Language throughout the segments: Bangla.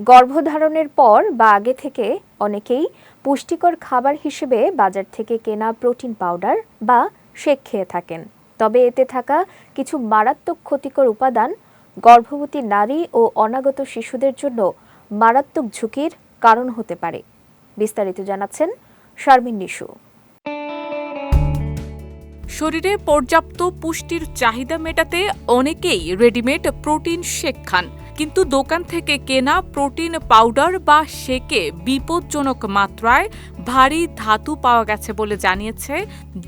গর্ভধারণের পর বা আগে থেকে অনেকেই পুষ্টিকর খাবার হিসেবে বাজার থেকে কেনা প্রোটিন পাউডার বা শেক খেয়ে থাকেন। তবে এতে থাকা কিছু মারাত্মক ক্ষতিকর উপাদান গর্ভবতী নারী ও অনাগত শিশুদের জন্য মারাত্মক ঝুঁকির কারণ হতে পারে। বিস্তারিত জানাচ্ছেন শারমিন নিশু। শরীরে পর্যাপ্ত পুষ্টির চাহিদা মেটাতে অনেকেই রেডিমেড প্রোটিন শেক খান। কিন্তু দোকান থেকে কেনা প্রোটিন পাউডার বা শেকে বিপজ্জনক মাত্রায় ভারী ধাতু পাওয়া গেছে বলে জানিয়েছে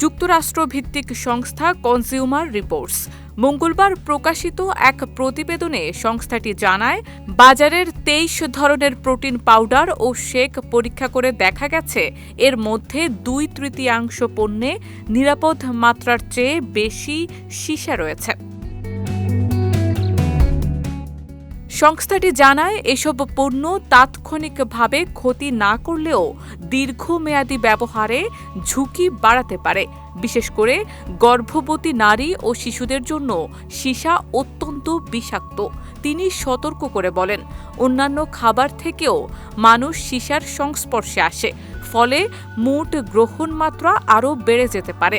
যুক্তরাষ্ট্রভিত্তিক সংস্থা কনজিউমার রিপোর্টস মঙ্গলবার প্রকাশিত এক প্রতিবেদনে সংস্থাটি জানায়, বাজারের তেইশ ধরনের প্রোটিন পাউডার ও শেক পরীক্ষা করে দেখা গেছে, এর মধ্যে দুই তৃতীয়াংশ পণ্যে নিরাপদ মাত্রার চেয়ে বেশি সীসা রয়েছে। সংস্থাটি জানায়, এসব পণ্য তাৎক্ষণিকভাবে ক্ষতি না করলেও দীর্ঘমেয়াদী ব্যবহারে ঝুঁকি বাড়াতে পারে। বিশেষ করে গর্ভবতী নারী ও শিশুদের জন্য সীসা অত্যন্ত বিষাক্ত, তিনি সতর্ক করে বলেন। অন্যান্য খাবার থেকেও মানুষ সীসার সংস্পর্শে আসে, ফলে মোট গ্রহণ মাত্রা আরও বেড়ে যেতে পারে।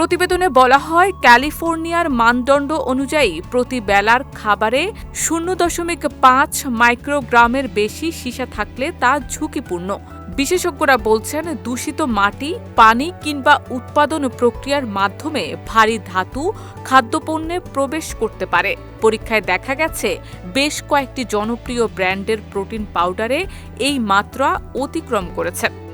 প্রতিবেদনে বলা হয়, ক্যালিফোর্নিয়ার মানদণ্ড অনুযায়ী প্রতি বেলার খাবারে শূন্য দশমিক পাঁচ মাইক্রোগ্রামের বেশি সীসা থাকলে তা ঝুঁকিপূর্ণ। বিশেষজ্ঞরা বলছেন, দূষিত মাটি, পানি কিংবা উৎপাদন প্রক্রিয়ার মাধ্যমে ভারী ধাতু খাদ্যপণ্যে প্রবেশ করতে পারে। পরীক্ষায় দেখা গেছে, বেশ কয়েকটি জনপ্রিয় ব্র্যান্ডের প্রোটিন পাউডারে এই মাত্রা অতিক্রম করেছে।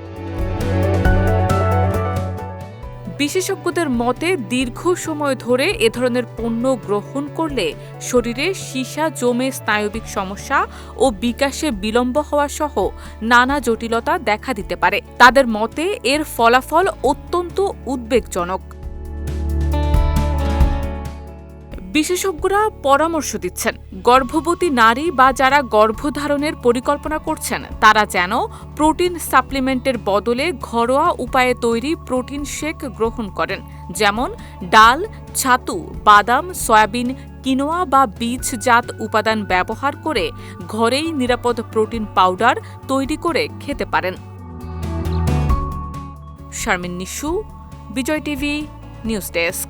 বিশেষজ্ঞদের মতে, দীর্ঘ সময় ধরে এ ধরনের পণ্য গ্রহণ করলে শরীরে সীসা জমে স্নায়বিক সমস্যা ও বিকাশে বিলম্ব হওয়া সহ নানা জটিলতা দেখা দিতে পারে। তাদের মতে, এর ফলাফল অত্যন্ত উদ্বেগজনক। বিশেষজ্ঞরা পরামর্শ দিচ্ছেন, গর্ভবতী নারী বা যারা গর্ভধারণের পরিকল্পনা করছেন, তারা যেন প্রোটিন সাপ্লিমেন্টের বদলে ঘরোয়া উপায়ে তৈরি প্রোটিন শেক গ্রহণ করেন, যেমন ডাল, ছাতু, বাদাম, সয়াবিন, কিনোয়া বা বীজজাত উপাদান ব্যবহার করে ঘরেই নিরাপদ প্রোটিন পাউডার তৈরি করে খেতে পারেন। Sharmin Nishu, Bijoy TV, news desk.